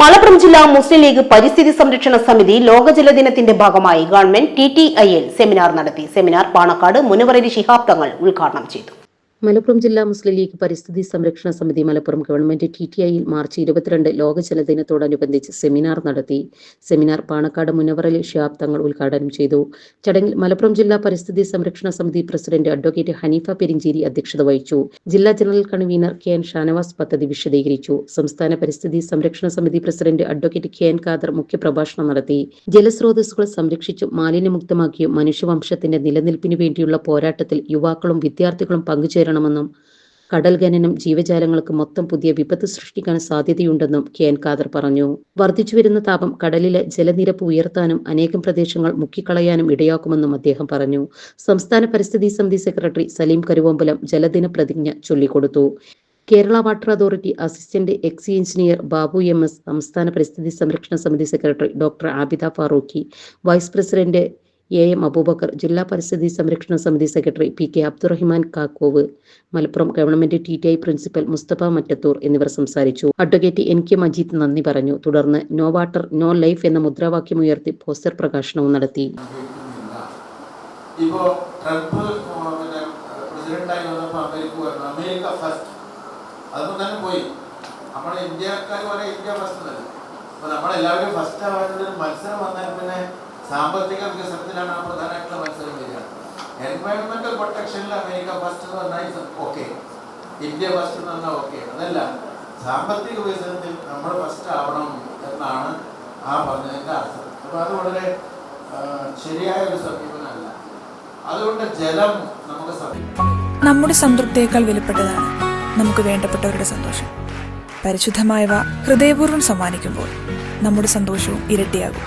മലപ്പുറം ജില്ലാ മുസ്ലിം ലീഗ് പരിസ്ഥിതി സംരക്ഷണ സമിതി ലോക ജലദിനത്തിന്റെ ഭാഗമായി government T T I L seminar നടത്തി. സെമിനാർ പാണക്കാട് മുനവറലി ശിഹാബ് തങ്ങൾ ഉദ്ഘാടനം ചെയ്തു. മലപ്പുറം ജില്ലാ മുസ്ലിം ലീഗ് പരിസ്ഥിതി സംരക്ഷണ സമിതി മലപ്പുറം ഗവൺമെന്റ് ടി ടി ഐയിൽ മാർച്ച് ഇരുപത്തിരണ്ട് ലോക ജലദിനത്തോടനുബന്ധിച്ച് സെമിനാർ നടത്തി. സെമിനാർ പാണക്കാട് മുനവറലി ഷിയാബ് തങ്ങൾ ഉദ്ഘാടനം ചെയ്തു. ചടങ്ങിൽ മലപ്പുറം ജില്ലാ പരിസ്ഥിതി സംരക്ഷണ സമിതി പ്രസിഡന്റ് അഡ്വക്കേറ്റ് ഹനീഫ പെരിഞ്ചേരി അധ്യക്ഷത വഹിച്ചു. ജില്ലാ general convener K N Shanavas പദ്ധതി വിശദീകരിച്ചു. സംസ്ഥാന പരിസ്ഥിതി സംരക്ഷണ സമിതി president advocate K N Khader മുഖ്യപ്രഭാഷണം നടത്തി. ജലസ്രോതസ്സുകൾ സംരക്ഷിച്ചും മാലിന്യമുക്തമാക്കിയും മനുഷ്യവംശത്തിന്റെ നിലനിൽപ്പിനു വേണ്ടിയുള്ള പോരാട്ടത്തിൽ യുവാക്കളും വിദ്യാർത്ഥികളും പങ്കുചേരണമെന്നും കടൽ ഖനനം ജീവജാലങ്ങൾക്ക് മൊത്തം പുതിയ വിപത്ത് സൃഷ്ടിക്കാൻ സാധ്യതയുണ്ടെന്നും കെ എൻ ഖാദർ പറഞ്ഞു. വർദ്ധിച്ചുവരുന്ന താപം കടലിലെ ജലനിരപ്പ് ഉയർത്താനും അനേകം പ്രദേശങ്ങൾ മുക്കിക്കളയാനും ഇടയാക്കുമെന്നും അദ്ദേഹം പറഞ്ഞു. സംസ്ഥാന പരിസ്ഥിതി സമിതി സെക്രട്ടറി സലീം കരുവമ്പലം ജലദിന പ്രതിജ്ഞ ചൊല്ലിക്കൊടുത്തു. Kerala water authority assistant exe engineer Babu M S സംസ്ഥാന പരിസ്ഥിതി സംരക്ഷണ സമിതി secretary doctor Abida Farooqui vice president A M Aboobacker ജില്ലാ പരിസ്ഥിതി സംരക്ഷണ സമിതി secretary P K Abdurahiman Kakkove Malappuram government T T I principal Musthafa Mattathur എന്നിവർ സംസാരിച്ചു. അഡ്വക്കേറ്റ് എൻ കെ മജീദ് നന്ദി പറഞ്ഞു. തുടർന്ന് നോ വാട്ടർ നോ ലൈഫ് എന്ന മുദ്രാവാക്യം ഉയർത്തി പോസ്റ്റർ പ്രകാശനവും നടത്തി. നമ്മളെ പ്രസിഡന്റായി അമേരിക്ക ഫസ്റ്റ് പോയി. നമ്മുടെ ഇന്ത്യക്കാർ പറയാം ഇന്ത്യ ഫസ്റ്റ് അപ്പൊ നമ്മളെല്ലാവരും ഫസ്റ്റ് ഒരു മത്സരം വന്നാൽ പിന്നെ സാമ്പത്തിക വികസനത്തിലാണ് ആ പ്രധാനമായിട്ടുള്ള മത്സരം വരിക. എൻവയോൺമെന്റൽ പ്രൊട്ടക്ഷനിൽ അമേരിക്ക ഫസ്റ്റ് എന്ന് പറഞ്ഞാൽ ഓക്കെ ഇന്ത്യ ഫസ്റ്റ് എന്ന് പറഞ്ഞാൽ ഓക്കെ അതല്ല സാമ്പത്തിക വികസനത്തിൽ നമ്മൾ ഫസ്റ്റ് ആവണം എന്നാണ് ആ പറഞ്ഞതിന്റെ അർത്ഥം. അപ്പോൾ അത് വളരെ ശരിയായ ഒരു സമീപനമല്ല. അതുകൊണ്ട് ജലം നമുക്ക് നമ്മുടെ സംതൃപ്തിയേക്കാൾ വിലപ്പെട്ടതാണ് നമുക്ക് വേണ്ടപ്പെട്ടവരുടെ സന്തോഷം. പരിശുദ്ധമായവ ഹൃദയപൂർവം സമ്മാനിക്കുമ്പോൾ നമ്മുടെ സന്തോഷവും ഇരട്ടിയാകും.